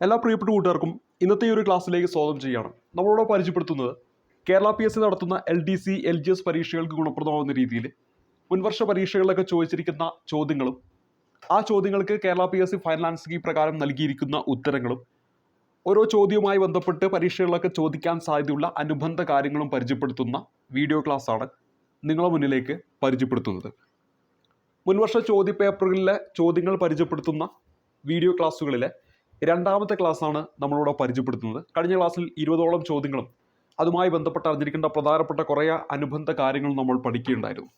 എല്ലാ പ്രിയപ്പെട്ട കൂട്ടുകാർക്കും ഇന്നത്തെ ഈ ഒരു ക്ലാസ്സിലേക്ക് സ്വാഗതം ചെയ്യണം നമ്മളോട് പരിചയപ്പെടുത്തുന്നത് കേരള പി എസ് സി നടത്തുന്ന L D C L G S പരീക്ഷകൾക്ക് ഗുണപ്രദമാവുന്ന രീതിയിൽ മുൻവർഷ പരീക്ഷകളിലൊക്കെ ചോദിച്ചിരിക്കുന്ന ചോദ്യങ്ങളും ആ ചോദ്യങ്ങൾക്ക് Kerala P S C final answer പ്രകാരം നൽകിയിരിക്കുന്ന ഉത്തരങ്ങളും ഓരോ ചോദ്യവുമായി ബന്ധപ്പെട്ട് പരീക്ഷകളിലൊക്കെ ചോദിക്കാൻ സാധ്യതയുള്ള അനുബന്ധ കാര്യങ്ങളും പരിചയപ്പെടുത്തുന്ന വീഡിയോ ക്ലാസ്സാണ് നിങ്ങളെ മുന്നിലേക്ക് പരിചയപ്പെടുത്തുന്നത്. മുൻവർഷ ചോദ്യ പേപ്പറുകളിലെ ചോദ്യങ്ങൾ പരിചയപ്പെടുത്തുന്ന വീഡിയോ ക്ലാസ്സുകളിലെ രണ്ടാമത്തെ ക്ലാസ്സാണ് നമ്മളിവിടെ പരിചയപ്പെടുത്തുന്നത്. കഴിഞ്ഞ ക്ലാസ്സിൽ ഇരുപതോളം ചോദ്യങ്ങളും അതുമായി ബന്ധപ്പെട്ട് അറിഞ്ഞിരിക്കേണ്ട പ്രധാനപ്പെട്ട കുറേ അനുബന്ധ കാര്യങ്ങൾ നമ്മൾ പഠിക്കുകയുണ്ടായിരുന്നു.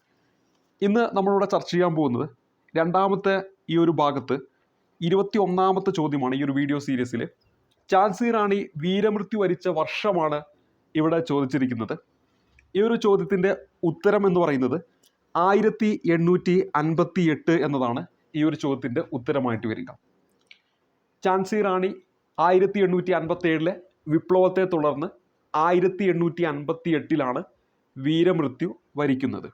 ഇന്ന് നമ്മളിവിടെ ചർച്ച ചെയ്യാൻ പോകുന്നത് രണ്ടാമത്തെ ഈ ഒരു ഭാഗത്ത് ഇരുപത്തി ഒന്നാമത്തെ ചോദ്യമാണ് ഈ ഒരു വീഡിയോ സീരീസിൽ ഝാൻസി റാണി വീരമൃത്യു വരിച്ച വർഷമാണ് ഇവിടെ ചോദിച്ചിരിക്കുന്നത്. ഈ ഒരു ചോദ്യത്തിന്റെ ഉത്തരം എന്ന് പറയുന്നത് ആയിരത്തി എണ്ണൂറ്റി അൻപത്തി എട്ട് എന്നതാണ് ഈ ഒരു ചോദ്യത്തിന്റെ ഉത്തരമായിട്ട് വരിക. ഝാൻസി റാണി ആയിരത്തി എണ്ണൂറ്റി അൻപത്തി ഏഴിലെ വിപ്ലവത്തെ തുടർന്ന് ആയിരത്തി എണ്ണൂറ്റി അൻപത്തി എട്ടിലാണ് വീരമൃത്യു വരിക്കുന്നത്.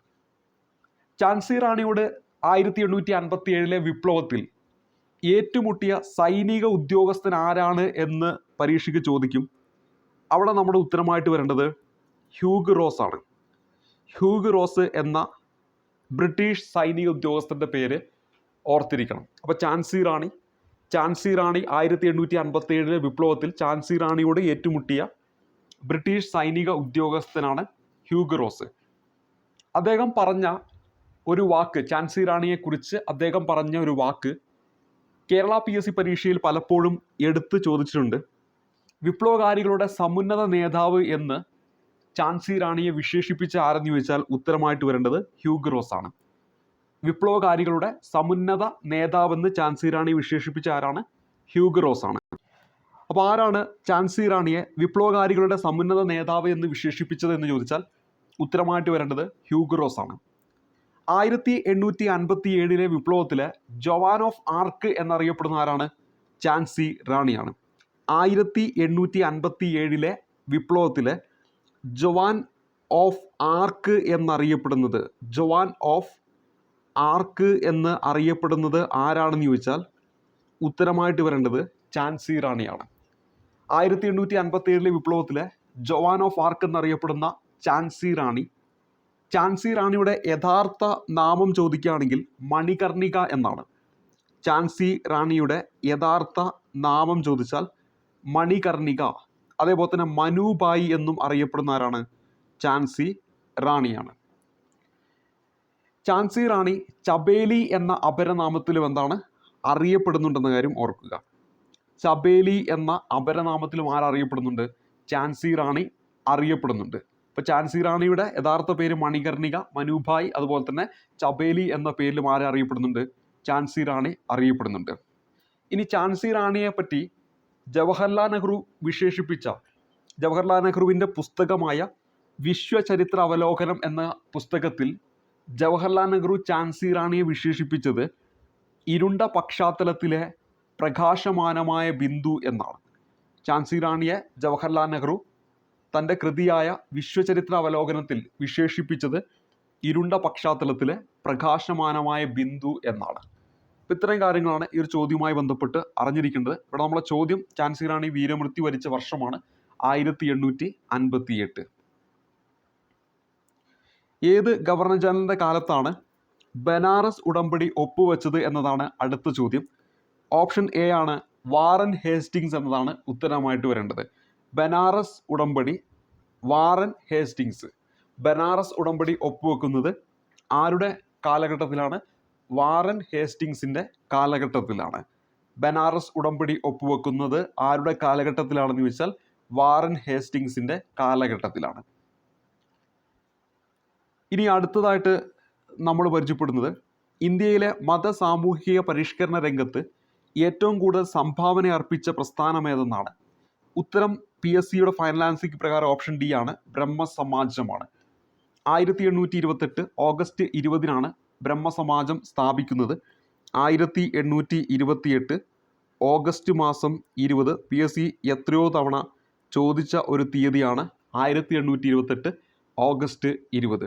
ഝാൻസി റാണിയോട് ആയിരത്തി എണ്ണൂറ്റി അൻപത്തി ഏഴിലെ വിപ്ലവത്തിൽ ഏറ്റുമുട്ടിയ സൈനിക ഉദ്യോഗസ്ഥൻ ആരാണ് എന്ന് പരീക്ഷയ്ക്ക് ചോദിക്കും. അവിടെ നമ്മുടെ ഉത്തരമായിട്ട് വരേണ്ടത് ഹ്യൂഗ് റോസ് ആണ്. ഹ്യൂഗ് റോസ് എന്ന ബ്രിട്ടീഷ് സൈനിക ഉദ്യോഗസ്ഥന്റെ പേര് ഓർത്തിരിക്കണം. അപ്പോൾ ചാൻസി റാണി ഝാൻസി റാണി ആയിരത്തി എണ്ണൂറ്റി അൻപത്തി ഏഴിലെ വിപ്ലവത്തിൽ ഝാൻസി റാണിയോട് ഏറ്റുമുട്ടിയ ബ്രിട്ടീഷ് സൈനിക ഉദ്യോഗസ്ഥനാണ് ഹ്യൂഗറോസ് അദ്ദേഹം പറഞ്ഞ ഒരു വാക്ക് ഝാൻസി റാണിയെക്കുറിച്ച് അദ്ദേഹം പറഞ്ഞ ഒരു വാക്ക് കേരള പി എസ് സി പരീക്ഷയിൽ പലപ്പോഴും എടുത്തു ചോദിച്ചിട്ടുണ്ട്. വിപ്ലവകാരികളുടെ സമുന്നത നേതാവ് എന്ന് ഝാൻസി റാണിയെ വിശേഷിപ്പിച്ച ആരെന്ന് ചോദിച്ചാൽ ഉത്തരമായിട്ട് വരേണ്ടത് ഹ്യൂഗ് റോസ് ആണ് വിപ്ലവകാരികളുടെ സമുന്നത നേതാവെന്ന് ഝാൻസി റാണി വിശേഷിപ്പിച്ച ആരാണ്? ഹ്യൂഗറോസ് ആണ് അപ്പോൾ ആരാണ് ഝാൻസി റാണിയെ വിപ്ലവകാരികളുടെ സമുന്നത നേതാവ് എന്ന് വിശേഷിപ്പിച്ചത് എന്ന് ചോദിച്ചാൽ ഉത്തരമായിട്ട് വരേണ്ടത് ഹ്യൂഗ് റോസ് ആണ് ആയിരത്തി എണ്ണൂറ്റി അൻപത്തി ഏഴിലെ വിപ്ലവത്തിലെ ജവാൻ ഓഫ് ആർക്ക് എന്നറിയപ്പെടുന്ന ആരാണ്? ഝാൻസി റാണിയാണ്. ആയിരത്തി എണ്ണൂറ്റി അൻപത്തി ഏഴിലെ വിപ്ലവത്തിലെ ജവാൻ ഓഫ് ആർക്ക് എന്നറിയപ്പെടുന്നത് ജവാൻ ഓഫ് ആർക്ക് എന്ന് അറിയപ്പെടുന്നത് ആരാണെന്ന് ചോദിച്ചാൽ ഉത്തരമായിട്ട് വരേണ്ടത് ചാൻസി റാണിയാണ്. ആയിരത്തി എണ്ണൂറ്റി അൻപത്തി ഏഴിലെ വിപ്ലവത്തിലെ ജവാൻ ഓഫ് ആർക്ക് എന്നറിയപ്പെടുന്ന ചാൻസി റാണി. ചാൻസി റാണിയുടെ യഥാർത്ഥ നാമം ചോദിക്കുകയാണെങ്കിൽ മണികർണിക എന്നാണ്. ചാൻസി റാണിയുടെ യഥാർത്ഥ നാമം ചോദിച്ചാൽ മണികർണിക. അതേപോലെ തന്നെ മനുബായി എന്നും അറിയപ്പെടുന്ന ആരാണ്? ഝാൻസി റാണിയാണ്. ഝാൻസി റാണി ചബേലി എന്ന അപരനാമത്തിലും എന്താണ് അറിയപ്പെടുന്നുണ്ടെന്ന കാര്യം ഓർക്കുക. ചബേലി എന്ന അപരനാമത്തിലും ആരറിയപ്പെടുന്നുണ്ട് ഝാൻസി റാണി അറിയപ്പെടുന്നുണ്ട്. ഇപ്പോൾ ഝാൻസി റാണിയുടെ യഥാർത്ഥ പേര് മണികർണിക മനുഭായ് അതുപോലെ തന്നെ ചബേലി എന്ന പേരിലും ആരെ അറിയപ്പെടുന്നുണ്ട്? ഝാൻസി റാണി അറിയപ്പെടുന്നുണ്ട്. ഇനി ഝാൻസി റാണിയെ പറ്റി ജവഹർലാൽ നെഹ്റു വിശേഷിപ്പിച്ച ജവഹർലാൽ നെഹ്റുവിന്റെ പുസ്തകമായ വിശ്വചരിത്ര അവലോകനം എന്ന പുസ്തകത്തിൽ ജവഹർലാൽ നെഹ്റു ചാൻസി റാണിയെ വിശേഷിപ്പിച്ചത് ഇരുണ്ട പശ്ചാത്തലത്തിലെ പ്രകാശമാനമായ ബിന്ദു എന്നാണ്. ചാൻസി റാണിയെ ജവഹർലാൽ നെഹ്റു തന്റെ കൃതിയായ വിശ്വചരിത്ര അവലോകനത്തിൽ വിശേഷിപ്പിച്ചത് ഇരുണ്ട പശ്ചാത്തലത്തിലെ പ്രകാശമാനമായ ബിന്ദു എന്നാണ്. അപ്പോൾ ഇത്രയും കാര്യങ്ങളാണ് ഈ ഒരു ചോദ്യവുമായി ബന്ധപ്പെട്ട് അറിഞ്ഞിരിക്കേണ്ടത്. ഇവിടെ നമ്മളെ ചോദ്യം ചാൻസി റാണി വീരമൃത്യു വരിച്ച വർഷമാണ് ആയിരത്തി എണ്ണൂറ്റി അൻപത്തി എട്ട് ഏത് ഗവർണർ ജനറലിന്റെ കാലത്താണ് ബനാറസ് ഉടമ്പടി ഒപ്പുവെച്ചത് എന്നതാണ് അടുത്ത ചോദ്യം. ഓപ്ഷൻ എ ആണ് വാറൻ ഹേസ്റ്റിങ്സ് എന്നതാണ് ഉത്തരമായിട്ട് വരേണ്ടത്. ബനാറസ് ഉടമ്പടി വാറൻ ഹേസ്റ്റിങ്സ്. ബനാറസ് ഉടമ്പടി ഒപ്പുവെക്കുന്നത് ആരുടെ കാലഘട്ടത്തിലാണ്? വാറൻ ഹേസ്റ്റിങ്സിന്റെ കാലഘട്ടത്തിലാണ്. ബനാറസ് ഉടമ്പടി ഒപ്പുവെക്കുന്നത് ആരുടെ കാലഘട്ടത്തിലാണെന്ന് ചോദിച്ചാൽ വാറൻ ഹേസ്റ്റിങ്സിന്റെ കാലഘട്ടത്തിലാണ്. ഇനി അടുത്തതായിട്ട് നമ്മൾ പരിചയപ്പെടുന്നത് ഇന്ത്യയിലെ മത സാമൂഹിക പരിഷ്കരണ രംഗത്ത് ഏറ്റവും കൂടുതൽ സംഭാവന അർപ്പിച്ച പ്രസ്ഥാനം ഏതെന്നാണ്? ഉത്തരം പി എസ് സിയുടെ ആൻസർ പ്രകാരം ഓപ്ഷൻ ഡി ആണ് ബ്രഹ്മസമാജമാണ്. ആയിരത്തി എണ്ണൂറ്റി ഇരുപത്തെട്ട് ഓഗസ്റ്റ് ഇരുപതിനാണ് ബ്രഹ്മസമാജം സ്ഥാപിക്കുന്നത്. ആയിരത്തി എണ്ണൂറ്റി ഇരുപത്തിയെട്ട് ഓഗസ്റ്റ് മാസം ഇരുപത് പി എസ് സി എത്രയോ തവണ ചോദിച്ച ഒരു തീയതിയാണ് ആയിരത്തി എണ്ണൂറ്റി ഇരുപത്തെട്ട് ഓഗസ്റ്റ് ഇരുപത്.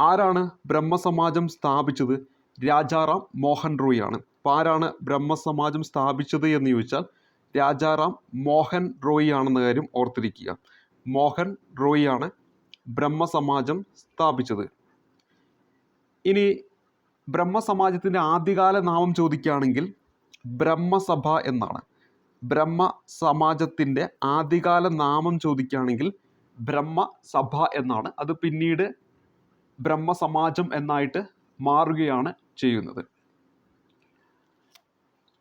ആരാണ് ബ്രഹ്മസമാജം സ്ഥാപിച്ചത്? രാജാറാം മോഹൻ റോയ് ആണ് അപ്പോൾ ആരാണ് ബ്രഹ്മസമാജം സ്ഥാപിച്ചത് എന്ന് ചോദിച്ചാൽ രാജാറാം മോഹൻ റോയി ആണെന്ന കാര്യം ഓർത്തിരിക്കുക. മോഹൻ റോയി ആണ് ബ്രഹ്മസമാജം സ്ഥാപിച്ചത്. ഇനി ബ്രഹ്മസമാജത്തിന്റെ ആദ്യകാല നാമം ചോദിക്കുകയാണെങ്കിൽ ബ്രഹ്മസഭ എന്നാണ്. ബ്രഹ്മ സമാജത്തിന്റെ ആദ്യകാല നാമം ചോദിക്കുകയാണെങ്കിൽ ബ്രഹ്മസഭ എന്നാണ്. അത് പിന്നീട് ബ്രഹ്മസമാജം എന്നായിട്ട് മാറുകയാണ് ചെയ്യുന്നത്.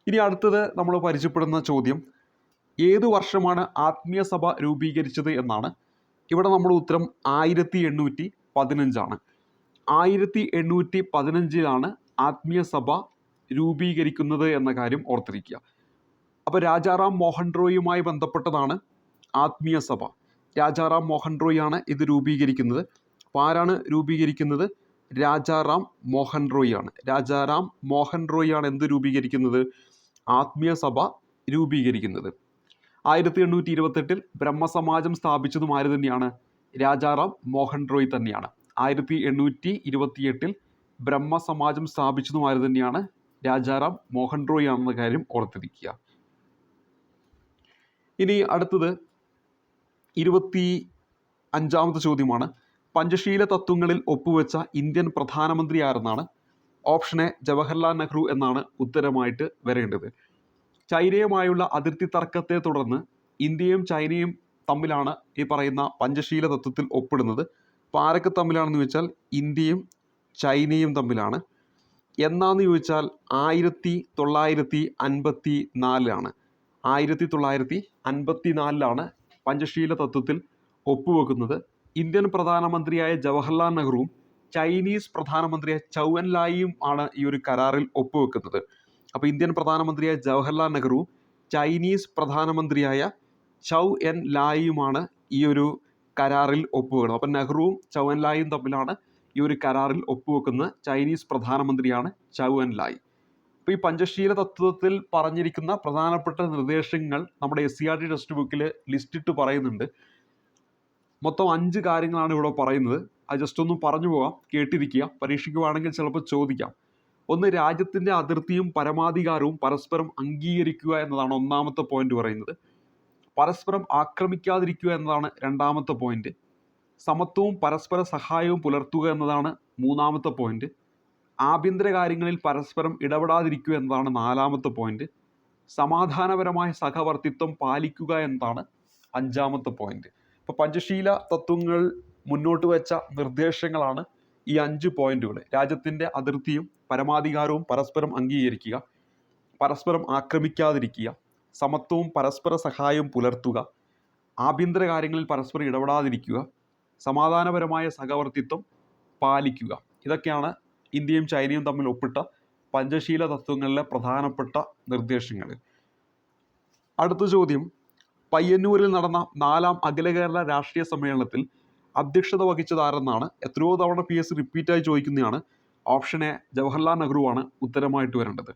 ഇനി അടുത്തത് നമ്മൾ പരിചയപ്പെടുന്ന ചോദ്യം ഏതു വർഷമാണ് ആത്മീയ സഭ രൂപീകരിച്ചത് എന്നാണ്. ഇവിടെ നമ്മൾ ഉത്തരം ആയിരത്തി എണ്ണൂറ്റി പതിനഞ്ചാണ് ആയിരത്തി എണ്ണൂറ്റി പതിനഞ്ചിലാണ് ആത്മീയ സഭ രൂപീകരിക്കുന്നത് എന്ന കാര്യം ഓർത്തിരിക്കുക. അപ്പോൾ രാജാറാം മോഹൻ റോയുമായി ബന്ധപ്പെട്ടതാണ് ആത്മീയ സഭ. രാജാറാം മോഹൻ റോയ് ആണ് ഇത് രൂപീകരിക്കുന്നത്. അപ്പോൾ ആരാണ് രൂപീകരിക്കുന്നത്? രാജാറാം മോഹൻ റോയ് ആണ് രാജാറാം മോഹൻ റോയ് ആണ് എന്ത് രൂപീകരിക്കുന്നത്? ആത്മീയ സഭ രൂപീകരിക്കുന്നത്. ആയിരത്തി എണ്ണൂറ്റി ഇരുപത്തെട്ടിൽ ബ്രഹ്മസമാജം സ്ഥാപിച്ചതും ആര് തന്നെയാണ്? രാജാറാം മോഹൻ റോയ് തന്നെയാണ്. ആയിരത്തി എണ്ണൂറ്റി ഇരുപത്തിയെട്ടിൽ ബ്രഹ്മസമാജം സ്ഥാപിച്ചതും ആര് തന്നെയാണ്? രാജാറാം മോഹൻ റോയ് ആണെന്ന കാര്യം ഓർത്തിരിക്കുക. ഇനി അടുത്തത് ഇരുപത്തി അഞ്ചാമത്തെ ചോദ്യമാണ്. പഞ്ചശീല തത്വങ്ങളിൽ ഒപ്പുവെച്ച ഇന്ത്യൻ പ്രധാനമന്ത്രി ആരെന്നാണ് ഓപ്ഷൻ എ ജവഹർലാൽ നെഹ്റു എന്നാണ് ഉത്തരമായിട്ട് വരേണ്ടത്. ചൈനയുമായുള്ള അതിർത്തി തർക്കത്തെ തുടർന്ന് ഇന്ത്യയും ചൈനയും തമ്മിലാണ് ഈ പറയുന്ന പഞ്ചശീല തത്വത്തിൽ ഒപ്പിടുന്നത്. അപ്പോൾ ആരൊക്കെ തമ്മിലാണെന്ന് ചോദിച്ചാൽ ഇന്ത്യയും ചൈനയും തമ്മിലാണ്. എന്നാന്ന് ചോദിച്ചാൽ ആയിരത്തി തൊള്ളായിരത്തി അൻപത്തി നാലിലാണ് ആയിരത്തി തൊള്ളായിരത്തി അൻപത്തി നാലിലാണ് പഞ്ചശീല തത്വത്തിൽ ഒപ്പുവെക്കുന്നത്. ഇന്ത്യൻ പ്രധാനമന്ത്രിയായ ജവഹർലാൽ നെഹ്റുവും ചൈനീസ് പ്രധാനമന്ത്രിയായ ചൗ എൻ ലായിയും ആണ് ഈ ഒരു കരാറിൽ ഒപ്പുവെക്കുന്നത്. അപ്പോൾ ഇന്ത്യൻ പ്രധാനമന്ത്രിയായ ജവഹർലാൽ നെഹ്റു ചൈനീസ് പ്രധാനമന്ത്രിയായ ചൗ എൻ ലായിയുമാണ് ഈ ഒരു കരാറിൽ ഒപ്പുവെക്കുന്നത്. അപ്പം നെഹ്റുവും ചൗ എൻ ലായും തമ്മിലാണ് ഈ ഒരു കരാറിൽ ഒപ്പുവെക്കുന്നത് ചൈനീസ് പ്രധാനമന്ത്രിയാണ് ചൗ എൻ ലായ്. അപ്പോൾ ഈ പഞ്ചശീല തത്വത്തിൽ പറഞ്ഞിരിക്കുന്ന പ്രധാനപ്പെട്ട നിർദ്ദേശങ്ങൾ നമ്മുടെ S C R T text ബുക്കിൽ ലിസ്റ്റിട്ട് പറയുന്നുണ്ട്. മൊത്തം അഞ്ച് കാര്യങ്ങളാണ് ഇവിടെ പറയുന്നത്. അത് ജസ്റ്റ് ഒന്ന് പറഞ്ഞു പോകാം കേട്ടിരിക്കുക. പരീക്ഷിക്കുവാണെങ്കിൽ ചിലപ്പോൾ ചോദിക്കാം. ഒന്ന് രാജ്യത്തിന്റെ അതിർത്തിയും പരമാധികാരവും പരസ്പരം അംഗീകരിക്കുക എന്നതാണ് ഒന്നാമത്തെ പോയിന്റ് പറയുന്നത്. പരസ്പരം ആക്രമിക്കാതിരിക്കുക എന്നതാണ് രണ്ടാമത്തെ പോയിന്റ് സമത്വവും പരസ്പര സഹായവും പുലർത്തുക എന്നതാണ് മൂന്നാമത്തെ പോയിന്റ് ആഭ്യന്തര കാര്യങ്ങളിൽ പരസ്പരം ഇടപെടാതിരിക്കുക എന്നതാണ് നാലാമത്തെ പോയിന്റ് സമാധാനപരമായ സഹവർത്തിത്വം പാലിക്കുക എന്നതാണ് അഞ്ചാമത്തെ പോയിന്റ് ഇപ്പോൾ പഞ്ചശീല തത്വങ്ങൾ മുന്നോട്ട് വെച്ച നിർദ്ദേശങ്ങളാണ് ഈ അഞ്ച് പോയിന്റുകൾ രാജ്യത്തിന്റെ അതിർത്തിയും പരമാധികാരവും പരസ്പരം അംഗീകരിക്കുക പരസ്പരം ആക്രമിക്കാതിരിക്കുക സമത്വവും പരസ്പര സഹായവും പുലർത്തുക ആഭ്യന്തര കാര്യങ്ങളിൽ പരസ്പരം ഇടപെടാതിരിക്കുക സമാധാനപരമായ സഹവർത്തിത്വം പാലിക്കുക. ഇതൊക്കെയാണ് ഇന്ത്യയും ചൈനയും തമ്മിൽ ഒപ്പിട്ട പഞ്ചശീല തത്വങ്ങളിലെ പ്രധാനപ്പെട്ട നിർദ്ദേശങ്ങൾ. അടുത്ത ചോദ്യം പയ്യന്നൂരിൽ നടന്ന നാലാം അഖില കേരള രാഷ്ട്രീയ സമ്മേളനത്തിൽ അധ്യക്ഷത വഹിച്ചത് ആരെന്നാണ് എത്രയോ തവണ പി എസ് സി റിപ്പീറ്റായി ചോദിക്കുന്നതാണ്. ഓപ്ഷൻ എ ജവഹർലാൽ നെഹ്റുവാണ് ഉത്തരമായിട്ട് വരേണ്ടത്.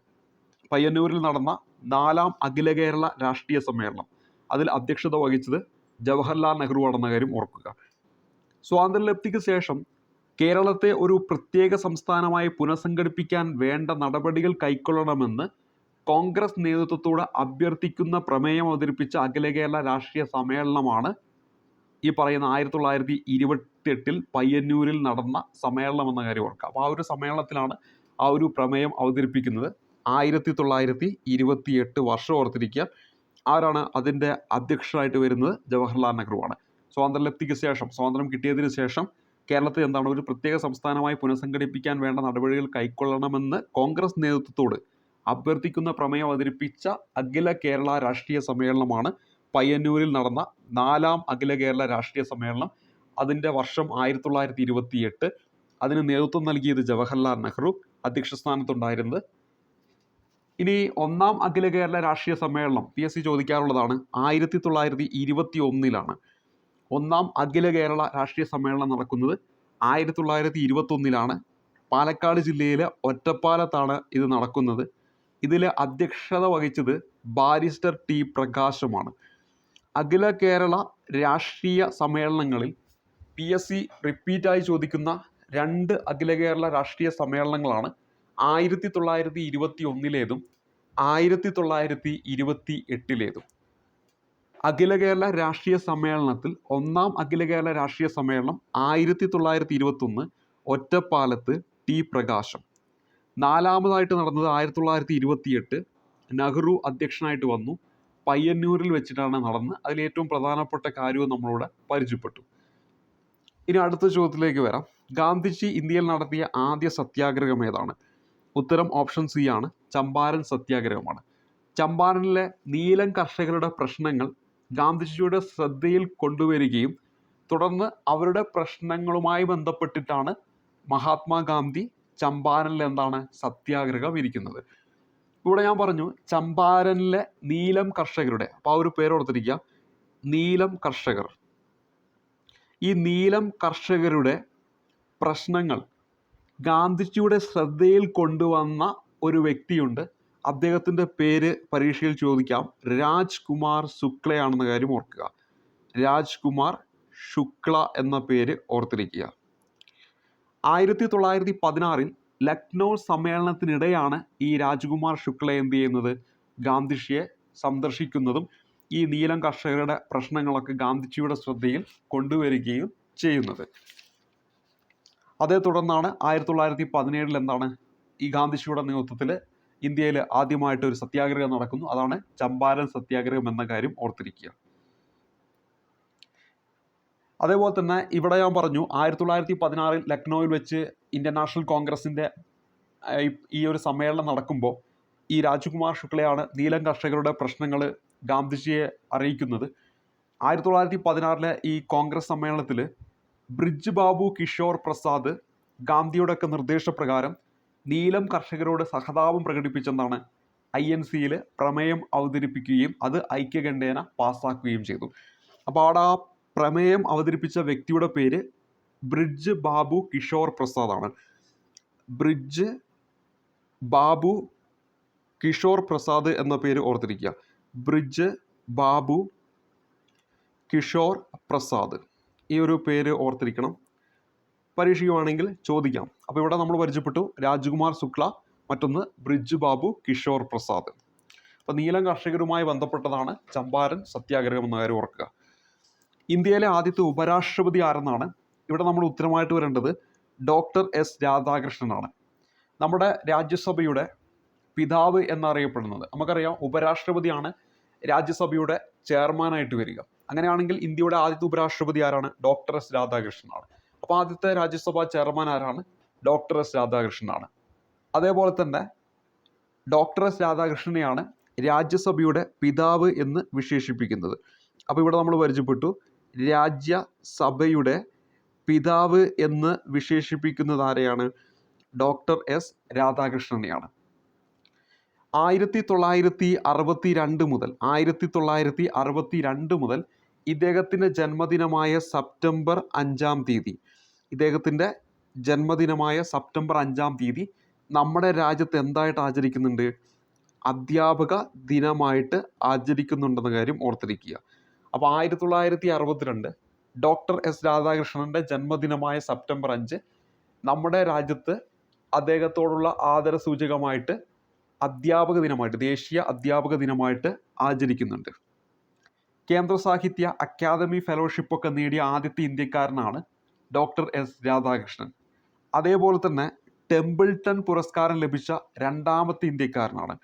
പയ്യന്നൂരിൽ നടന്ന നാലാം അഖില കേരള രാഷ്ട്രീയ സമ്മേളനം. അതിൽ അധ്യക്ഷത വഹിച്ചത് ജവഹർലാൽ നെഹ്റു ആണെന്ന കാര്യം ഓർക്കുക. സ്വാതന്ത്ര്യലബ്ധിക്ക് ശേഷം കേരളത്തെ ഒരു പ്രത്യേക സംസ്ഥാനമായി പുനഃസംഘടിപ്പിക്കാൻ വേണ്ട നടപടികൾ കൈക്കൊള്ളണമെന്ന് കോൺഗ്രസ് നേതൃത്വത്തോട് അഭ്യർത്ഥിക്കുന്ന പ്രമേയം അവതരിപ്പിച്ച അഖില കേരള രാഷ്ട്രീയ സമ്മേളനമാണ് ഈ പറയുന്ന ആയിരത്തി തൊള്ളായിരത്തി ഇരുപത്തെട്ടിൽ പയ്യന്നൂരിൽ നടന്ന സമ്മേളനം എന്ന കാര്യം ഓർക്കുക അപ്പോൾ ആ ഒരു സമ്മേളനത്തിലാണ് ആ ഒരു പ്രമേയം അവതരിപ്പിക്കുന്നത്. ആയിരത്തി തൊള്ളായിരത്തി ഇരുപത്തി എട്ട് വർഷം ഓർത്തിരിക്കുക. ആരാണ് അതിന്റെ അധ്യക്ഷനായിട്ട് വരുന്നത്? ജവഹർലാൽ നെഹ്റുവാണ്. സ്വാതന്ത്ര്യലബ്ധിക്ക് ശേഷം സ്വാതന്ത്ര്യം കിട്ടിയതിന് ശേഷം കേരളത്തെ എന്താണ് ഒരു പ്രത്യേക സംസ്ഥാനമായി പുനഃസംഘടിപ്പിക്കാൻ വേണ്ട നടപടികൾ കൈക്കൊള്ളണമെന്ന് കോൺഗ്രസ് നേതൃത്വത്തോട് അഭ്യർത്ഥിക്കുന്ന പ്രമേയം അവതരിപ്പിച്ച അഖില കേരള രാഷ്ട്രീയ സമ്മേളനമാണ് പയ്യന്നൂരിൽ നടന്ന നാലാം അഖില കേരള രാഷ്ട്രീയ സമ്മേളനം. അതിന്റെ വർഷം ആയിരത്തി തൊള്ളായിരത്തി ഇരുപത്തി എട്ട് അതിന് നേതൃത്വം നൽകിയത് ജവഹർലാൽ നെഹ്റു അധ്യക്ഷ സ്ഥാനത്തുണ്ടായിരുന്നത് ഇനി ഒന്നാം അഖില കേരള രാഷ്ട്രീയ സമ്മേളനം പി എസ് സി ചോദിക്കാറുള്ളതാണ്. ആയിരത്തി തൊള്ളായിരത്തി ഇരുപത്തി ഒന്നിലാണ് ഒന്നാം അഖില കേരള രാഷ്ട്രീയ സമ്മേളനം നടക്കുന്നത്. ആയിരത്തി തൊള്ളായിരത്തി ഇരുപത്തൊന്നിലാണ് പാലക്കാട് ജില്ലയിലെ ഒറ്റപ്പാലത്താണ് ഇത് നടക്കുന്നത്. ഇതിൽ അധ്യക്ഷത വഹിച്ചത് ബാരിസ്റ്റർ ടി പ്രകാശുമാണ്. അഖില കേരള രാഷ്ട്രീയ സമ്മേളനങ്ങളിൽ പി എസ് സി റിപ്പീറ്റായി ചോദിക്കുന്ന രണ്ട് അഖില കേരള രാഷ്ട്രീയ സമ്മേളനങ്ങളാണ് ആയിരത്തി തൊള്ളായിരത്തി ഇരുപത്തി ഒന്നിലേതും ആയിരത്തി തൊള്ളായിരത്തി ഇരുപത്തി എട്ടിലേതും അഖില കേരള രാഷ്ട്രീയ സമ്മേളനത്തിൽ ഒന്നാം അഖില കേരള രാഷ്ട്രീയ സമ്മേളനം ആയിരത്തി തൊള്ളായിരത്തി ഇരുപത്തൊന്ന് ഒറ്റപ്പാലത്ത് ടി പ്രകാശം. നാലാമതായിട്ട് നടന്നത് ആയിരത്തി തൊള്ളായിരത്തി ഇരുപത്തിയെട്ട് നെഹ്റു അധ്യക്ഷനായിട്ട് വന്നു. പയ്യന്നൂരിൽ വെച്ചിട്ടാണ് നടന്ന് അതിൽ ഏറ്റവും പ്രധാനപ്പെട്ട കാര്യവും നമ്മളോട് പരിചയപ്പെട്ടു. ഇനി അടുത്ത ചോദ്യത്തിലേക്ക് വരാം. ഗാന്ധിജി ഇന്ത്യയിൽ നടത്തിയ ആദ്യ സത്യാഗ്രഹം ഏതാണ്? ഉത്തരം ഓപ്ഷൻ സി ആണ്. ചമ്പാരൻ സത്യാഗ്രഹമാണ്. ചമ്പാരനിലെ നീലം കർഷകരുടെ പ്രശ്നങ്ങൾ ഗാന്ധിജിയുടെ ശ്രദ്ധയിൽ കൊണ്ടുവരികയും തുടർന്ന് അവരുടെ പ്രശ്നങ്ങളുമായി ബന്ധപ്പെട്ടിട്ടാണ് മഹാത്മാഗാന്ധി ചമ്പാരനിൽ എന്താണ് സത്യാഗ്രഹം ഇരിക്കുന്നത്. ഇവിടെ ഞാൻ പറഞ്ഞു ചമ്പാരനിലെ നീലം കർഷകരുടെ അപ്പോൾ ആ ഒരു പേര് ഓർത്തിരിക്കുക. നീലം കർഷകർ. ഈ നീലം കർഷകരുടെ പ്രശ്നങ്ങൾ ഗാന്ധിജിയുടെ ശ്രദ്ധയിൽ കൊണ്ടുവന്ന ഒരു വ്യക്തിയുണ്ട്. അദ്ദേഹത്തിന്റെ പേര് പരീക്ഷയിൽ ചോദിക്കാം. രാജ്കുമാർ ശുക്ലയാണെന്ന കാര്യം ഓർക്കുക. രാജ്കുമാർ ശുക്ല എന്ന പേര് ഓർത്തിരിക്കുക. ആയിരത്തി തൊള്ളായിരത്തി പതിനാറിൽ ലക്നൗ സമ്മേളനത്തിനിടെയാണ് ഈ രാജ്കുമാർ ശുക്ല എന്ത് ചെയ്യുന്നത്? ഗാന്ധിജിയെ സന്ദർശിക്കുന്നതും ഈ നീലം കർഷകരുടെ പ്രശ്നങ്ങളൊക്കെ ഗാന്ധിജിയുടെ ശ്രദ്ധയിൽ കൊണ്ടുവരികയും ചെയ്യുന്നത്. അതേ തുടർന്നാണ് ആയിരത്തി തൊള്ളായിരത്തി പതിനേഴിൽ എന്താണ് ഈ ഗാന്ധിജിയുടെ നേതൃത്വത്തിൽ ഇന്ത്യയിൽ ആദ്യമായിട്ട് ഒരു സത്യാഗ്രഹം നടക്കുന്നു. അതാണ് ചമ്പാരൻ സത്യാഗ്രഹം എന്ന കാര്യം ഓർത്തിരിക്കുക. അതേപോലെ തന്നെ ഇവിടെ ഞാൻ പറഞ്ഞു ആയിരത്തി തൊള്ളായിരത്തി പതിനാറിൽ ലക്നൌവിൽ വെച്ച് ഇന്ത്യൻ നാഷണൽ കോൺഗ്രസിന്റെ ഈ ഒരു സമ്മേളനം നടക്കുമ്പോൾ ഈ രാജ്കുമാർ ശുക്ലയാണ് നീലം കർഷകരുടെ പ്രശ്നങ്ങൾ ഗാന്ധിജിയെ അറിയിക്കുന്നത്. ആയിരത്തി തൊള്ളായിരത്തി പതിനാറിലെ ഈ കോൺഗ്രസ് സമ്മേളനത്തിൽ ബ്രിജ് ബാബു കിഷോർ പ്രസാദ് ഗാന്ധിയുടെയൊക്കെ നിർദ്ദേശപ്രകാരം നീലം കർഷകരോട് സഹതാപം പ്രകടിപ്പിച്ചെന്നാണ് ഐ എൻ സിയിൽ പ്രമേയം അവതരിപ്പിക്കുകയും അത് ഐക്യകണ്ഠേന പാസ്സാക്കുകയും ചെയ്തു. അപ്പോൾ അവിടെ ആ പ്രമേയം അവതരിപ്പിച്ച വ്യക്തിയുടെ പേര് ബ്രിഡ്ജ് ബാബു കിഷോർ ആണ് ബ്രിഡ്ജ് ബാബു കിഷോർ പ്രസാദ് എന്ന പേര് ഓർത്തിരിക്കുക. ബ്രിഡ്ജ് ബാബു കിഷോർ പ്രസാദ്. ഈ ഒരു പേര് ഓർത്തിരിക്കണം. പരീക്ഷിക്കുവാണെങ്കിൽ ചോദിക്കാം. അപ്പോൾ ഇവിടെ നമ്മൾ പരിചയപ്പെട്ടു രാജ്കുമാർ ശുക്ല മറ്റൊന്ന് ബ്രിഡ്ജ് ബാബു കിഷോർ പ്രസാദ്. അപ്പോൾ നീലം കർഷകരുമായി ബന്ധപ്പെട്ടതാണ് ചമ്പാരൻ സത്യാഗ്രഹം എന്ന കാര്യം ഓർക്കുക. ഇന്ത്യയിലെ ആദ്യത്തെ ഉപരാഷ്ട്രപതി ആരെന്നാണ്? ഇവിടെ നമ്മൾ ഉത്തരമായിട്ട് വരേണ്ടത് ഡോക്ടർ എസ് രാധാകൃഷ്ണനാണ്. നമ്മുടെ രാജ്യസഭയുടെ പിതാവ് എന്നറിയപ്പെടുന്നത്. നമുക്കറിയാം ഉപരാഷ്ട്രപതിയാണ് രാജ്യസഭയുടെ ചെയർമാനായിട്ട് വരിക. അങ്ങനെയാണെങ്കിൽ ഇന്ത്യയുടെ ആദ്യത്തെ ഉപരാഷ്ട്രപതി ആരാണ്? ഡോക്ടർ എസ് രാധാകൃഷ്ണനാണ്. അപ്പോൾ ആദ്യത്തെ രാജ്യസഭാ ചെയർമാൻ ആരാണ്? ഡോക്ടർ എസ് രാധാകൃഷ്ണനാണ്. അതേപോലെ തന്നെ ഡോക്ടർ എസ് രാധാകൃഷ്ണനെയാണ് രാജ്യസഭയുടെ പിതാവ് എന്ന് വിശേഷിപ്പിക്കുന്നത്. അപ്പോൾ ഇവിടെ നമ്മൾ പരിചയപ്പെട്ടു. രാജ്യസഭയുടെ പിതാവ് എന്ന് വിശേഷിപ്പിക്കുന്നത് ആരെയാണ് ഡോക്ടർ എസ്. രാധാകൃഷ്ണനെയാണ്. ആയിരത്തി തൊള്ളായിരത്തി അറുപത്തി രണ്ട് മുതൽ ആയിരത്തി തൊള്ളായിരത്തി അറുപത്തി രണ്ട് മുതൽ ഇദ്ദേഹത്തിന്റെ ജന്മദിനമായ സെപ്റ്റംബർ അഞ്ചാം തീയതി ഇദ്ദേഹത്തിന്റെ ജന്മദിനമായ സെപ്റ്റംബർ അഞ്ചാം തീയതി നമ്മുടെ രാജ്യത്ത് എന്തായിട്ട് ആചരിക്കുന്നുണ്ട്? അധ്യാപക ദിനമായിട്ട് ആചരിക്കുന്നുണ്ടെന്ന കാര്യം ഓർത്തിരിക്കുക. അപ്പോൾ ആയിരത്തി തൊള്ളായിരത്തി അറുപത്തിരണ്ട് ഡോക്ടർ എസ് രാധാകൃഷ്ണന്റെ ജന്മദിനമായ സെപ്റ്റംബർ അഞ്ച് നമ്മുടെ രാജ്യത്ത് അദ്ദേഹത്തോടുള്ള ആദര സൂചകമായിട്ട് അധ്യാപക ദിനമായിട്ട് ദേശീയ അധ്യാപക ദിനമായിട്ട് ആചരിക്കുന്നുണ്ട്. കേന്ദ്ര സാഹിത്യ അക്കാദമി ഫെലോഷിപ്പ് ഒക്കെ നേടിയ ആദ്യത്തെ ഇന്ത്യക്കാരനാണ് ഡോക്ടർ എസ് രാധാകൃഷ്ണൻ. അതേപോലെ തന്നെ ടെമ്പിൾട്ടൺ പുരസ്കാരം ലഭിച്ച രണ്ടാമത്തെ ഇന്ത്യക്കാരനാണ്.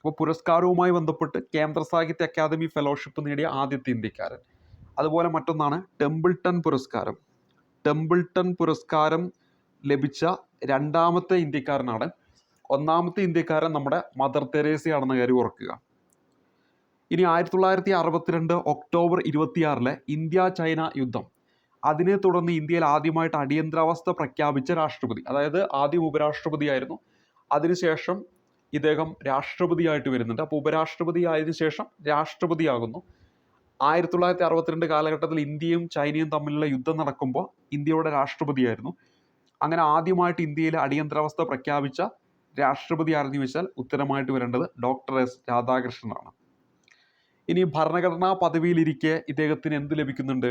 അപ്പോൾ പുരസ്കാരവുമായി ബന്ധപ്പെട്ട് കേന്ദ്ര സാഹിത്യ അക്കാദമി ഫെലോഷിപ്പ് നേടിയ ആദ്യത്തെ ഇന്ത്യക്കാരൻ. അതുപോലെ മറ്റൊന്നാണ് ടെമ്പിൾട്ടൺ പുരസ്കാരം. ടെമ്പിൾട്ടൺ പുരസ്കാരം ലഭിച്ച രണ്ടാമത്തെ ഇന്ത്യക്കാരനാണ്. ഒന്നാമത്തെ ഇന്ത്യക്കാരൻ നമ്മുടെ മദർ തെരേസയാണെന്ന കാര്യം ഓർക്കുക. ഇനി ആയിരത്തി തൊള്ളായിരത്തി അറുപത്തിരണ്ട് ഒക്ടോബർ ഇരുപത്തിയാറിലെ ഇന്ത്യ ചൈന യുദ്ധം. അതിനെ തുടർന്ന് ഇന്ത്യയിൽ ആദ്യമായിട്ട് അടിയന്തരാവസ്ഥ പ്രഖ്യാപിച്ച രാഷ്ട്രപതി അതായത് ആദ്യം ഉപരാഷ്ട്രപതിയായിരുന്നു. അതിനുശേഷം ഇദ്ദേഹം രാഷ്ട്രപതിയായിട്ട് വരുന്നുണ്ട്. അപ്പോൾ ഉപരാഷ്ട്രപതി ആയതിനു ശേഷം രാഷ്ട്രപതിയാകുന്നു. ആയിരത്തി തൊള്ളായിരത്തി അറുപത്തിരണ്ട് കാലഘട്ടത്തിൽ ഇന്ത്യയും ചൈനയും തമ്മിലുള്ള യുദ്ധം നടക്കുമ്പോൾ ഇന്ത്യയുടെ രാഷ്ട്രപതിയായിരുന്നു. അങ്ങനെ ആദ്യമായിട്ട് ഇന്ത്യയിൽ അടിയന്തരാവസ്ഥ പ്രഖ്യാപിച്ച രാഷ്ട്രപതി ആരെന്ന് ചോദിച്ചാൽ ഉത്തരമായിട്ട് വരേണ്ടത് ഡോക്ടർ എസ് രാധാകൃഷ്ണനാണ്. ഇനി ഭരണഘടനാ പദവിയിലിരിക്കെ ഇദ്ദേഹത്തിന് എന്ത് ലഭിക്കുന്നുണ്ട്?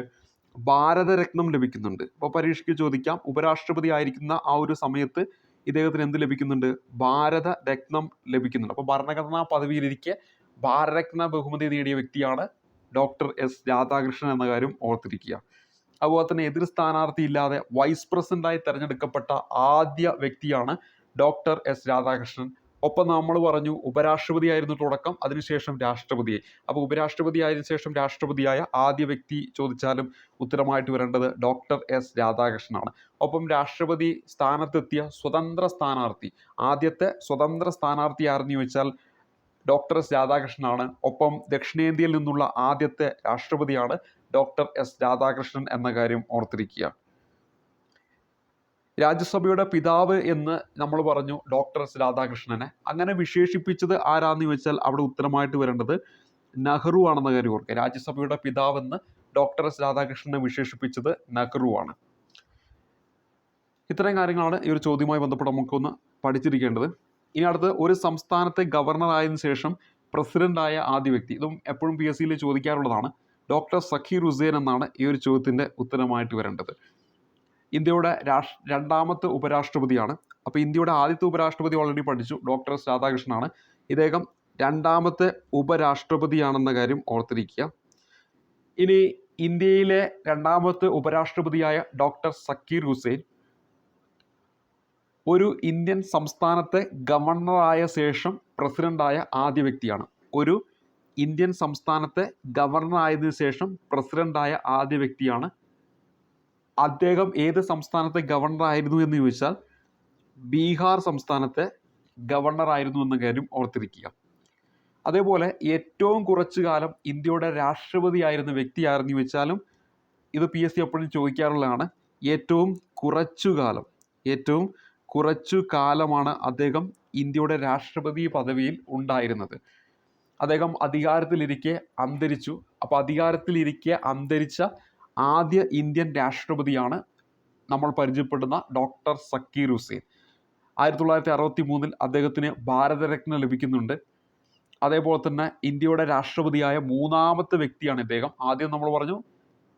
ഭാരതരത്നം ലഭിക്കുന്നുണ്ട്. അപ്പോൾ പരീക്ഷയ്ക്ക് ചോദിക്കാം. ഉപരാഷ്ട്രപതി ആയിരിക്കുന്ന ആ ഒരു സമയത്ത് ഇദ്ദേഹത്തിന് എന്ത് ലഭിക്കുന്നുണ്ട്? ഭാരത രത്നം ലഭിക്കുന്നുണ്ട്. അപ്പോൾ ഭരണഘടനാ പദവിയിലിരിക്കെ ഭാരതരത്ന ബഹുമതി നേടിയ വ്യക്തിയാണ് ഡോക്ടർ എസ് രാധാകൃഷ്ണൻ എന്ന കാര്യം ഓർത്തിരിക്കുക. അതുപോലെ തന്നെ എതിർ സ്ഥാനാർത്ഥി ഇല്ലാതെ വൈസ് പ്രസിഡന്റായി തിരഞ്ഞെടുക്കപ്പെട്ട ആദ്യ വ്യക്തിയാണ് ഡോക്ടർ എസ് രാധാകൃഷ്ണൻ. ഒപ്പം നമ്മൾ പറഞ്ഞു ഉപരാഷ്ട്രപതി ആയിരുന്നു തുടക്കം അതിനുശേഷം രാഷ്ട്രപതിയായി അപ്പോൾ ഉപരാഷ്ട്രപതി ആയതിനു ശേഷം രാഷ്ട്രപതിയായ ആദ്യ വ്യക്തി ചോദിച്ചാലും ഉത്തരമായിട്ട് വരേണ്ടത് ഡോക്ടർ എസ് രാധാകൃഷ്ണനാണ്. ഒപ്പം രാഷ്ട്രപതി സ്ഥാനത്തെത്തിയ സ്വതന്ത്ര സ്ഥാനാർത്ഥി ആദ്യത്തെ സ്വതന്ത്ര സ്ഥാനാർത്ഥി ആരെന്ന് ചോദിച്ചാൽ ഡോക്ടർ എസ് രാധാകൃഷ്ണനാണ്. ഒപ്പം ദക്ഷിണേന്ത്യയിൽ നിന്നുള്ള ആദ്യത്തെ രാഷ്ട്രപതിയാണ് ഡോക്ടർ എസ് രാധാകൃഷ്ണൻ എന്ന കാര്യം ഓർത്തിരിക്കുക. രാജ്യസഭയുടെ പിതാവ് എന്ന് നമ്മൾ പറഞ്ഞു ഡോക്ടർ എസ് രാധാകൃഷ്ണനെ. അങ്ങനെ വിശേഷിപ്പിച്ചത് ആരാന്ന് ചോദിച്ചാൽ അവിടെ ഉത്തരമായിട്ട് വരേണ്ടത് നെഹ്റു ആണെന്ന കാര്യം ഓർക്കുക. രാജ്യസഭയുടെ പിതാവെന്ന് ഡോക്ടർ എസ് രാധാകൃഷ്ണനെ വിശേഷിപ്പിച്ചത് നെഹ്റു ആണ്. ഇത്തരം കാര്യങ്ങളാണ് ഈ ഒരു ചോദ്യവുമായി ബന്ധപ്പെട്ട് നമുക്കൊന്ന് പഠിച്ചിരിക്കേണ്ടത്. ഇനി അടുത്ത് ഒരു സംസ്ഥാനത്തെ ഗവർണർ ആയതിനു ശേഷം പ്രസിഡന്റായ ആദ്യ വ്യക്തി. ഇതും എപ്പോഴും പി എസ് സിയിൽ ചോദിക്കാറുള്ളതാണ്. ഡോക്ടർ സഖീർ ഹുസൈൻ എന്നാണ് ഈ ഒരു ചോദ്യത്തിന്റെ ഉത്തരമായിട്ട് വരേണ്ടത്. ഇന്ത്യയുടെ രാഷ് രണ്ടാമത്തെ ഉപരാഷ്ട്രപതിയാണ്. അപ്പോൾ ഇന്ത്യയുടെ ആദ്യത്തെ ഉപരാഷ്ട്രപതി ഓൾറെഡി പഠിച്ചു. ഡോക്ടർ എസ് രാധാകൃഷ്ണനാണ്. ഇദ്ദേഹം രണ്ടാമത്തെ ഉപരാഷ്ട്രപതിയാണെന്ന കാര്യം ഓർത്തിരിക്കുക. ഇനി ഇന്ത്യയിലെ രണ്ടാമത്തെ ഉപരാഷ്ട്രപതിയായ ഡോക്ടർ സക്കീർ ഹുസൈൻ ഒരു ഇന്ത്യൻ സംസ്ഥാനത്തെ ഗവർണറായ ശേഷം പ്രസിഡന്റായ ആദ്യ വ്യക്തിയാണ്. ഒരു ഇന്ത്യൻ സംസ്ഥാനത്തെ ഗവർണർ ഗവർണറായതിനു ശേഷം പ്രസിഡന്റായ ആദ്യ വ്യക്തിയാണ് അദ്ദേഹം ഏത് സംസ്ഥാനത്തെ ഗവർണർ ആയിരുന്നു എന്ന് ചോദിച്ചാൽ ബീഹാർ സംസ്ഥാനത്തെ ഗവർണർ ആയിരുന്നു എന്ന കാര്യം ഓർത്തിരിക്കുക. അതേപോലെ ഏറ്റവും കുറച്ചു കാലം ഇന്ത്യയുടെ രാഷ്ട്രപതി രാഷ്ട്രപതിയായിരുന്ന വ്യക്തി ആരെന്ന് ചോദിച്ചാലും ഇത് പി എസ് സി എപ്പോഴും ചോദിക്കാറുള്ളതാണ്. ഏറ്റവും കുറച്ചു കാലം ഏറ്റവും കുറച്ചു കാലമാണ് അദ്ദേഹം ഇന്ത്യയുടെ രാഷ്ട്രപതി പദവിയിൽ ഉണ്ടായിരുന്നത്. അദ്ദേഹം അധികാരത്തിലിരിക്കെ അന്തരിച്ചു. അപ്പോൾ അധികാരത്തിലിരിക്കെ അന്തരിച്ച ആദ്യ ഇന്ത്യൻ രാഷ്ട്രപതിയാണ് നമ്മൾ പരിചയപ്പെടുന്ന ഡോക്ടർ സക്കീർ ഹുസൈൻ. ആയിരത്തി തൊള്ളായിരത്തി അറുപത്തി മൂന്നിൽ അദ്ദേഹത്തിന് ഭാരതരത്ന ലഭിക്കുന്നുണ്ട്. അതേപോലെ തന്നെ ഇന്ത്യയുടെ രാഷ്ട്രപതിയായ മൂന്നാമത്തെ വ്യക്തിയാണ് ഇദ്ദേഹം. ആദ്യം നമ്മൾ പറഞ്ഞു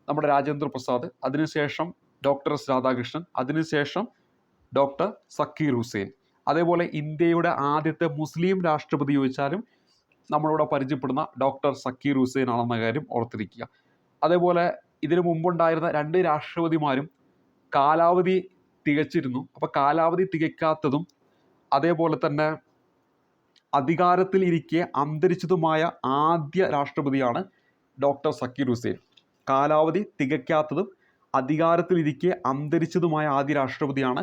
നമ്മുടെ രാജേന്ദ്ര പ്രസാദ് അതിനുശേഷം ഡോക്ടർ എസ് രാധാകൃഷ്ണൻ അതിനുശേഷം ഡോക്ടർ സക്കീർ ഹുസൈൻ. അതേപോലെ ഇന്ത്യയുടെ ആദ്യത്തെ മുസ്ലിം രാഷ്ട്രപതി ചോദിച്ചാലും നമ്മളിവിടെ പരിചയപ്പെടുന്ന ഡോക്ടർ സക്കീർ ഹുസൈൻ ആണെന്ന കാര്യം ഓർത്തിരിക്കുക. അതേപോലെ ഇതിനു മുമ്പുണ്ടായിരുന്ന രണ്ട് രാഷ്ട്രപതിമാരും കാലാവധി തികച്ചിരുന്നു. അപ്പോൾ കാലാവധി തികയ്ക്കാത്തതും അതേപോലെ തന്നെ അധികാരത്തിൽ ഇരിക്കെ അന്തരിച്ചതുമായ ആദ്യ രാഷ്ട്രപതിയാണ് ഡോക്ടർ സക്കീർ ഹുസൈൻ. കാലാവധി തികയ്ക്കാത്തതും അധികാരത്തിലിരിക്കെ അന്തരിച്ചതുമായ ആദ്യ രാഷ്ട്രപതിയാണ്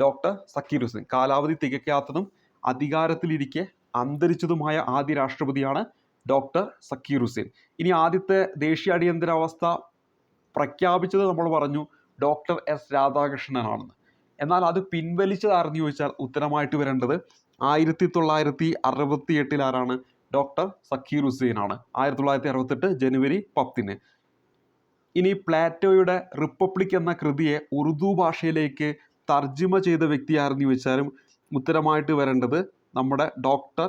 ഡോക്ടർ സക്കീർ ഹുസൈൻ. കാലാവധി തികയ്ക്കാത്തതും അധികാരത്തിലിരിക്കെ അന്തരിച്ചതുമായ ആദ്യ രാഷ്ട്രപതിയാണ് ഡോക്ടർ സക്കീർ ഹുസൈൻ. ഇനി ആദ്യത്തെ ദേശീയ അടിയന്തരാവസ്ഥ പ്രഖ്യാപിച്ചത് നമ്മൾ പറഞ്ഞു ഡോക്ടർ എസ് രാധാകൃഷ്ണനാണെന്ന്. എന്നാൽ അത് പിൻവലിച്ചതാരെന്ന് ചോദിച്ചാൽ ഉത്തരമായിട്ട് വരേണ്ടത് ആയിരത്തി തൊള്ളായിരത്തി അറുപത്തി എട്ടിൽ ആരാണ്? ഡോക്ടർ സക്കീർ ഹുസൈനാണ്. ആയിരത്തി തൊള്ളായിരത്തി അറുപത്തെട്ട് ജനുവരി പത്തിന്. ഇനി പ്ലാറ്റോയുടെ റിപ്പബ്ലിക് എന്ന കൃതിയെ ഉറുദു ഭാഷയിലേക്ക് തർജിമ ചെയ്ത വ്യക്തി ആരെന്ന് ചോദിച്ചാലും ഉത്തരമായിട്ട് വരേണ്ടത് നമ്മുടെ ഡോക്ടർ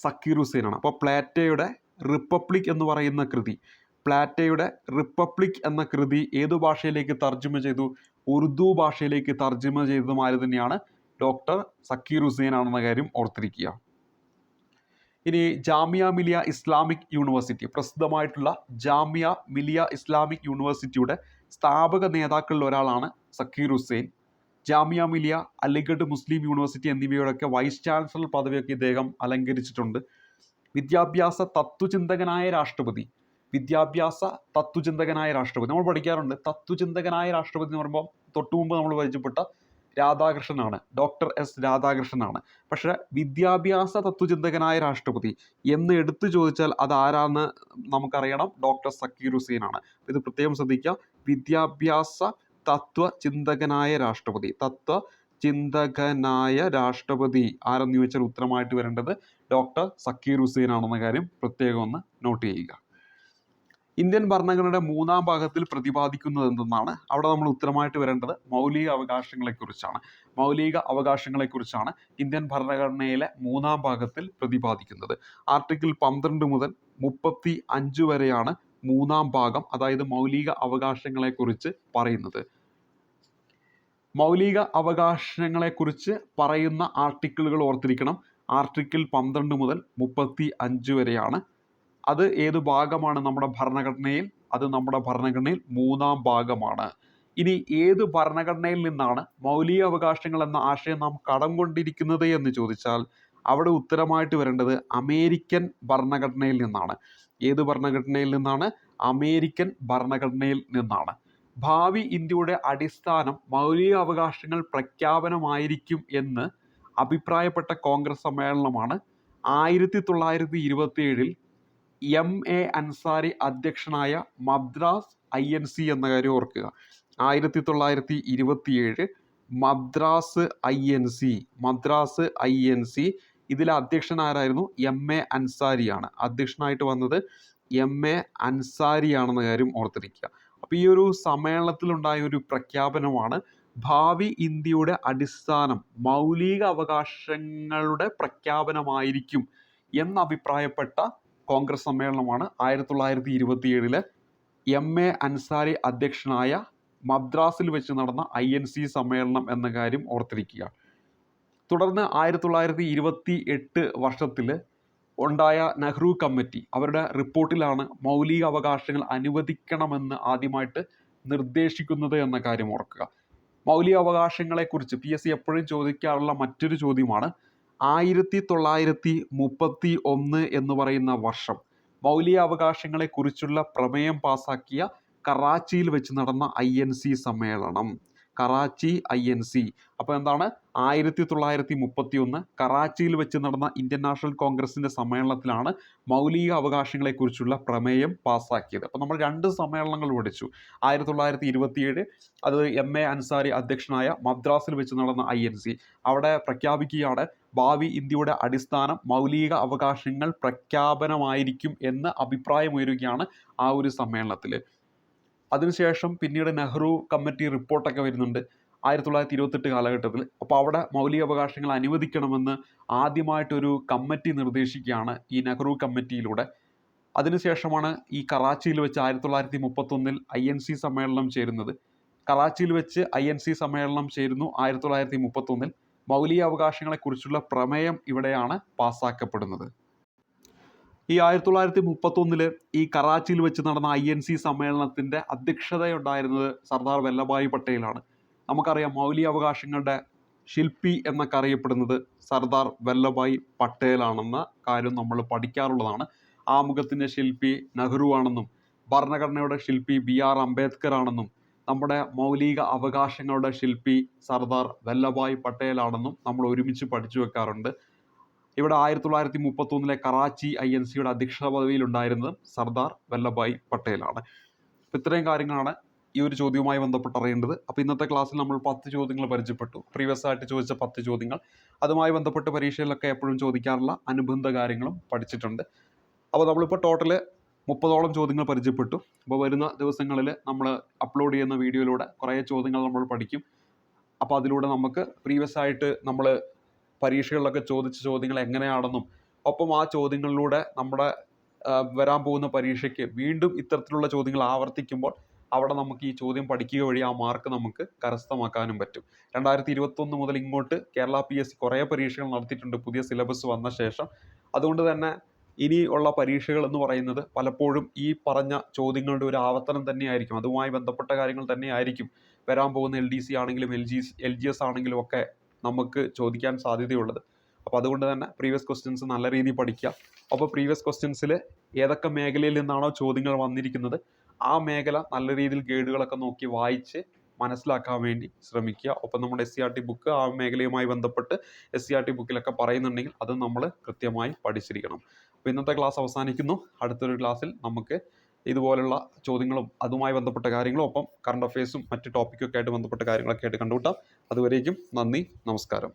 സക്കീർ ഹുസൈനാണ്. അപ്പോൾ പ്ലാറ്റോയുടെ റിപ്പബ്ലിക് എന്ന് പറയുന്ന കൃതി പ്ലാറ്റോയുടെ റിപ്പബ്ലിക് എന്ന കൃതി ഏതു ഭാഷയിലേക്ക് തർജമ ചെയ്തു? ഉറുദു ഭാഷയിലേക്ക് തർജമ ചെയ്തതും ആര് തന്നെയാണ് ഡോക്ടർ സക്കീർ ഹുസൈൻ ആണെന്ന കാര്യം ഓർത്തിരിക്കുക. ഇനി ജാമിയ മിലിയ ഇസ്ലാമിക് യൂണിവേഴ്സിറ്റി പ്രസിദ്ധമായിട്ടുള്ള ജാമിയ മിലിയ ഇസ്ലാമിക് യൂണിവേഴ്സിറ്റിയുടെ സ്ഥാപക നേതാക്കളിൽ ഒരാളാണ് സക്കീർ ഹുസൈൻ. ജാമിയ മിലിയ അലിഗഡ് മുസ്ലിം യൂണിവേഴ്സിറ്റി എന്നിവയുടെയൊക്കെ വൈസ് ചാൻസലർ പദവിയൊക്കെ ഇദ്ദേഹം അലങ്കരിച്ചിട്ടുണ്ട്. വിദ്യാഭ്യാസ തത്വചിന്തകനായ രാഷ്ട്രപതി വിദ്യാഭ്യാസ തത്വചിന്തകനായ രാഷ്ട്രപതി. നമ്മൾ പഠിക്കാറുണ്ട്. തത്വചിന്തകനായ രാഷ്ട്രപതി എന്ന് പറയുമ്പോൾ തൊട്ടു മുമ്പ് നമ്മൾ പരിചയപ്പെട്ട രാധാകൃഷ്ണനാണ്. Doctor S രാധാകൃഷ്ണനാണ്. പക്ഷേ വിദ്യാഭ്യാസ തത്വചിന്തകനായ രാഷ്ട്രപതി എന്ന് എടുത്തു ചോദിച്ചാൽ അത് ആരാന്ന് നമുക്കറിയണം. ഡോക്ടർ സക്കീർ ഹുസൈൻ ആണ് ഇത് പ്രത്യേകം ശ്രദ്ധിക്കുക. വിദ്യാഭ്യാസ തത്വചിന്തകനായ രാഷ്ട്രപതി. തത്വ ചിന്തകനായ രാഷ്ട്രപതി. ആരെന്ന് ചോദിച്ചാൽ ഉത്തരമായിട്ട് വരേണ്ടത് ഡോക്ടർ സക്കീർ ഹുസൈൻ ആണെന്ന കാര്യം പ്രത്യേകം ഒന്ന് നോട്ട് ചെയ്യുക. ഇന്ത്യൻ ഭരണഘടനയുടെ മൂന്നാം ഭാഗത്തിൽ പ്രതിപാദിക്കുന്നത് എന്തെന്നാണ്? അവിടെ നമ്മൾ ഉത്തരമായിട്ട് വരേണ്ടത് മൗലിക അവകാശങ്ങളെക്കുറിച്ചാണ്. മൗലിക അവകാശങ്ങളെക്കുറിച്ചാണ് ഇന്ത്യൻ ഭരണഘടനയിലെ മൂന്നാം ഭാഗത്തിൽ പ്രതിപാദിക്കുന്നത്. ആർട്ടിക്കിൾ പന്ത്രണ്ട് മുതൽ മുപ്പത്തി അഞ്ച് വരെയാണ് മൂന്നാം ഭാഗം അതായത് മൗലിക അവകാശങ്ങളെക്കുറിച്ച് പറയുന്നത്. മൗലിക അവകാശങ്ങളെക്കുറിച്ച് പറയുന്ന ആർട്ടിക്കിളുകൾ ഓർത്തിരിക്കണം. ആർട്ടിക്കിൾ പന്ത്രണ്ട് മുതൽ മുപ്പത്തി അഞ്ച് വരെയാണ് അത് ഏത് ഭാഗമാണ് നമ്മുടെ ഭരണഘടനയിൽ? അത് നമ്മുടെ ഭരണഘടനയിൽ മൂന്നാം ഭാഗമാണ്. ഇനി ഏത് ഭരണഘടനയിൽ നിന്നാണ് മൗലിക അവകാശങ്ങൾ എന്ന ആശയം നാം കടം കൊണ്ടിരിക്കുന്നത് എന്ന് ചോദിച്ചാൽ അവിടെ ഉത്തരമായിട്ട് വരേണ്ടത് അമേരിക്കൻ ഭരണഘടനയിൽ നിന്നാണ്. ഏത് ഭരണഘടനയിൽ നിന്നാണ്? അമേരിക്കൻ ഭരണഘടനയിൽ നിന്നാണ്. ഭാവി ഇന്ത്യയുടെ അടിസ്ഥാനം മൗലിക അവകാശങ്ങൾ പ്രഖ്യാപനമായിരിക്കും എന്ന് അഭിപ്രായപ്പെട്ട കോൺഗ്രസ് സമ്മേളനമാണ് ആയിരത്തി തൊള്ളായിരത്തി ഇരുപത്തി ഏഴിൽ എം എ അൻസാരി അധ്യക്ഷനായ മദ്രാസ് ഐ എൻ സി എന്ന കാര്യം ഓർക്കുക. ആയിരത്തി തൊള്ളായിരത്തി ഇരുപത്തിയേഴ് Madras I N C Madras I N C. ഇതിലെ അധ്യക്ഷൻ ആരായിരുന്നു? M A അൻസാരിയാണ്. അധ്യക്ഷനായിട്ട് വന്നത് എം എ അൻസാരിയാണെന്ന കാര്യം ഓർത്തിരിക്കുക. അപ്പോൾ ഈ ഒരു സമ്മേളനത്തിലുണ്ടായ ഒരു പ്രഖ്യാപനമാണ് ഭാവി ഇന്ത്യയുടെ അടിസ്ഥാനം മൗലിക അവകാശങ്ങളുടെ പ്രഖ്യാപനമായിരിക്കും എന്ന് അഭിപ്രായപ്പെട്ട കോൺഗ്രസ് സമ്മേളനമാണ് ആയിരത്തി തൊള്ളായിരത്തി ഇരുപത്തി ഏഴിൽ എം എ അൻസാരി അധ്യക്ഷനായ മദ്രാസിൽ വെച്ച് നടന്ന ഐ എൻ സി സമ്മേളനം എന്ന കാര്യം ഓർത്തിരിക്കുക. തുടർന്ന് ആയിരത്തി തൊള്ളായിരത്തി ഇരുപത്തി എട്ട് വർഷത്തിൽ ഉണ്ടായ നെഹ്റു കമ്മിറ്റി അവരുടെ റിപ്പോർട്ടിലാണ് മൗലിക അവകാശങ്ങൾ അനുവദിക്കണമെന്ന് ആദ്യമായിട്ട് നിർദ്ദേശിക്കുന്നത് എന്ന കാര്യം ഓർക്കുക. മൗലിക അവകാശങ്ങളെക്കുറിച്ച് പി എസ് സി എപ്പോഴും ചോദിക്കാറുള്ള മറ്റൊരു ചോദ്യമാണ് ആയിരത്തി തൊള്ളായിരത്തി മുപ്പത്തി ഒന്ന് എന്ന് പറയുന്ന വർഷം മൗലിക അവകാശങ്ങളെക്കുറിച്ചുള്ള പ്രമേയം പാസാക്കിയ കറാച്ചിയിൽ വെച്ച് നടന്ന ഐ എൻ സി സമ്മേളനം. Karachi I N C. അപ്പോൾ എന്താണ്? ആയിരത്തി തൊള്ളായിരത്തി മുപ്പത്തി ഒന്ന് കറാച്ചിയിൽ വെച്ച് നടന്ന ഇന്ത്യൻ നാഷണൽ കോൺഗ്രസിന്റെ സമ്മേളനത്തിലാണ് മൗലിക അവകാശങ്ങളെക്കുറിച്ചുള്ള പ്രമേയം പാസ്സാക്കിയത് അപ്പോൾ നമ്മൾ രണ്ട് സമ്മേളനങ്ങൾ പഠിച്ചു. ആയിരത്തി തൊള്ളായിരത്തി ഇരുപത്തിയേഴ് അത് എം എ അൻസാരി അധ്യക്ഷനായ മദ്രാസിൽ വെച്ച് നടന്ന ഐ എൻ സി. അവിടെ പ്രഖ്യാപിക്കുകയാണ് ഭാവി ഇന്ത്യയുടെ അടിസ്ഥാനം മൗലിക അവകാശങ്ങൾ പ്രഖ്യാപനമായിരിക്കും എന്ന് അഭിപ്രായമുയരുകയാണ് ആ ഒരു സമ്മേളനത്തിൽ അതിനുശേഷം പിന്നീട് നെഹ്റു കമ്മിറ്റി റിപ്പോർട്ടൊക്കെ വരുന്നുണ്ട്. ആയിരത്തി തൊള്ളായിരത്തി ഇരുപത്തെട്ട് കാലഘട്ടത്തിൽ. അപ്പോൾ അവിടെ മൗലിക അവകാശങ്ങൾ അനുവദിക്കണമെന്ന് ആദ്യമായിട്ടൊരു കമ്മിറ്റി നിർദ്ദേശിക്കുകയാണ് ഈ നെഹ്റു കമ്മിറ്റിയിലൂടെ. അതിനുശേഷമാണ് ഈ കറാച്ചിയിൽ വെച്ച് ആയിരത്തി തൊള്ളായിരത്തി മുപ്പത്തൊന്നിൽ ഐ എൻ സി സമ്മേളനം ചേരുന്നത്. കറാച്ചിയിൽ വെച്ച് ഐ എൻ സി സമ്മേളനം ചേരുന്നു ആയിരത്തി തൊള്ളായിരത്തി മുപ്പത്തൊന്നിൽ. മൗലിക അവകാശങ്ങളെക്കുറിച്ചുള്ള പ്രമേയം ഇവിടെയാണ് പാസ്സാക്കപ്പെടുന്നത്. ഈ ആയിരത്തി തൊള്ളായിരത്തി മുപ്പത്തൊന്നിൽ ഈ കറാച്ചിയിൽ വെച്ച് നടന്ന ഐ എൻ സി സമ്മേളനത്തിന്റെ അധ്യക്ഷതയുണ്ടായിരുന്നത് സർദാർ വല്ലഭായ് പട്ടേലാണ്. നമുക്കറിയാം മൗലിക അവകാശങ്ങളുടെ ശില്പി എന്നൊക്കെ അറിയപ്പെടുന്നത് സർദാർ വല്ലഭായ് പട്ടേലാണെന്ന കാര്യം നമ്മൾ പഠിക്കാറുള്ളതാണ്. ആമുഖത്തിന്റെ ശില്പി നെഹ്റു ആണെന്നും ഭരണഘടനയുടെ ശില്പി ബി ആർ അംബേദ്കർ ആണെന്നും നമ്മുടെ മൗലിക അവകാശങ്ങളുടെ ശില്പി സർദാർ വല്ലഭായ് പട്ടേലാണെന്നും നമ്മൾ ഒരുമിച്ച് പഠിച്ചു വെക്കാറുണ്ട്. ഇവിടെ ആയിരത്തി തൊള്ളായിരത്തി മുപ്പത്തൊന്നിലെ കറാച്ചി ഐ എൻ സിയുടെ അധ്യക്ഷ പദവിയിലുണ്ടായിരുന്നത് സർദാർ വല്ലഭായ് പട്ടേലാണ്. അപ്പോൾ ഇത്രയും കാര്യങ്ങളാണ് ഈ ഒരു ചോദ്യവുമായി ബന്ധപ്പെട്ട് അറിയേണ്ടത്. അപ്പോൾ ഇന്നത്തെ ക്ലാസ്സിൽ നമ്മൾ പത്ത് ചോദ്യങ്ങൾ പരിചയപ്പെട്ടു. പ്രീവിയസ് ആയിട്ട് ചോദിച്ച പത്ത് ചോദ്യങ്ങൾ. അതുമായി ബന്ധപ്പെട്ട് പരീക്ഷയിലൊക്കെ എപ്പോഴും ചോദിക്കാറുള്ള അനുബന്ധ കാര്യങ്ങളും പഠിച്ചിട്ടുണ്ട്. അപ്പോൾ നമ്മളിപ്പോൾ ടോട്ടൽ മുപ്പതോളം ചോദ്യങ്ങൾ പരിചയപ്പെട്ടു. അപ്പോൾ വരുന്ന ദിവസങ്ങളിൽ നമ്മൾ അപ്ലോഡ് ചെയ്യുന്ന വീഡിയോയിലൂടെ കുറേ ചോദ്യങ്ങൾ നമ്മൾ പഠിക്കും. അപ്പോൾ അതിലൂടെ നമുക്ക് പ്രീവിയസ് ആയിട്ട് നമ്മൾ പരീക്ഷകളിലൊക്കെ ചോദിച്ച ചോദ്യങ്ങൾ എങ്ങനെയാണെന്നും ഒപ്പം ആ ചോദ്യങ്ങളിലൂടെ നമ്മുടെ വരാൻ പോകുന്ന പരീക്ഷയ്ക്ക് വീണ്ടും ഇത്തരത്തിലുള്ള ചോദ്യങ്ങൾ ആവർത്തിക്കുമ്പോൾ അവിടെ നമുക്ക് ഈ ചോദ്യം പഠിക്കുക വഴി ആ മാർക്ക് നമുക്ക് കരസ്ഥമാക്കാനും പറ്റും. രണ്ടായിരത്തി ഇരുപത്തൊന്ന് മുതൽ ഇങ്ങോട്ട് കേരള പി എസ് സി കുറേ പരീക്ഷകൾ നടത്തിയിട്ടുണ്ട്. പുതിയ സിലബസ് വന്ന ശേഷം. അതുകൊണ്ട് തന്നെ ഇനി ഉള്ള പരീക്ഷകൾ എന്ന് പറയുന്നത് പലപ്പോഴും ഈ പറഞ്ഞ ചോദ്യങ്ങളുടെ ഒരു ആവർത്തനം തന്നെയായിരിക്കും. അതുമായി ബന്ധപ്പെട്ട കാര്യങ്ങൾ തന്നെയായിരിക്കും. വരാൻ പോകുന്ന എൽ ഡി സി ആണെങ്കിലും L G L G S ആണെങ്കിലും ഒക്കെ നമുക്ക് ചോദിക്കാൻ സാധ്യതയുള്ളത്. അപ്പോൾ അതുകൊണ്ട് തന്നെ പ്രീവിയസ് ക്വസ്റ്റ്യൻസ് നല്ല രീതിയിൽ പഠിക്കുക. അപ്പോൾ പ്രീവിയസ് ക്വസ്റ്റ്യൻസിൽ ഏതൊക്കെ മേഖലയിൽ നിന്നാണോ ചോദ്യങ്ങൾ വന്നിരിക്കുന്നത് ആ മേഖല നല്ല രീതിയിൽ ഗൈഡുകളൊക്കെ നോക്കി വായിച്ച് മനസ്സിലാക്കാൻ വേണ്ടി ശ്രമിക്കുക. ഒപ്പം നമ്മുടെ S C R T book ആ മേഖലയുമായി ബന്ധപ്പെട്ട് എസ് സി ആർ ടി ബുക്കിലൊക്കെ പറയുന്നുണ്ടെങ്കിൽ അത് നമ്മൾ കൃത്യമായി പഠിച്ചിരിക്കണം. അപ്പോൾ ഇന്നത്തെ ക്ലാസ് അവസാനിക്കുന്നു. അടുത്തൊരു ക്ലാസ്സിൽ നമുക്ക് ഇതുപോലുള്ള ചോദ്യങ്ങളും അതുമായി ബന്ധപ്പെട്ട കാര്യങ്ങളും ഒപ്പം കറണ്ട് അഫയേഴ്സും മറ്റ് ടോപ്പിക്കൊക്കെ ആയിട്ട് ബന്ധപ്പെട്ട കാര്യങ്ങളൊക്കെ ആയിട്ട് കണ്ടുകൂട്ടാം അതുവരേക്കും നന്ദി നമസ്കാരം.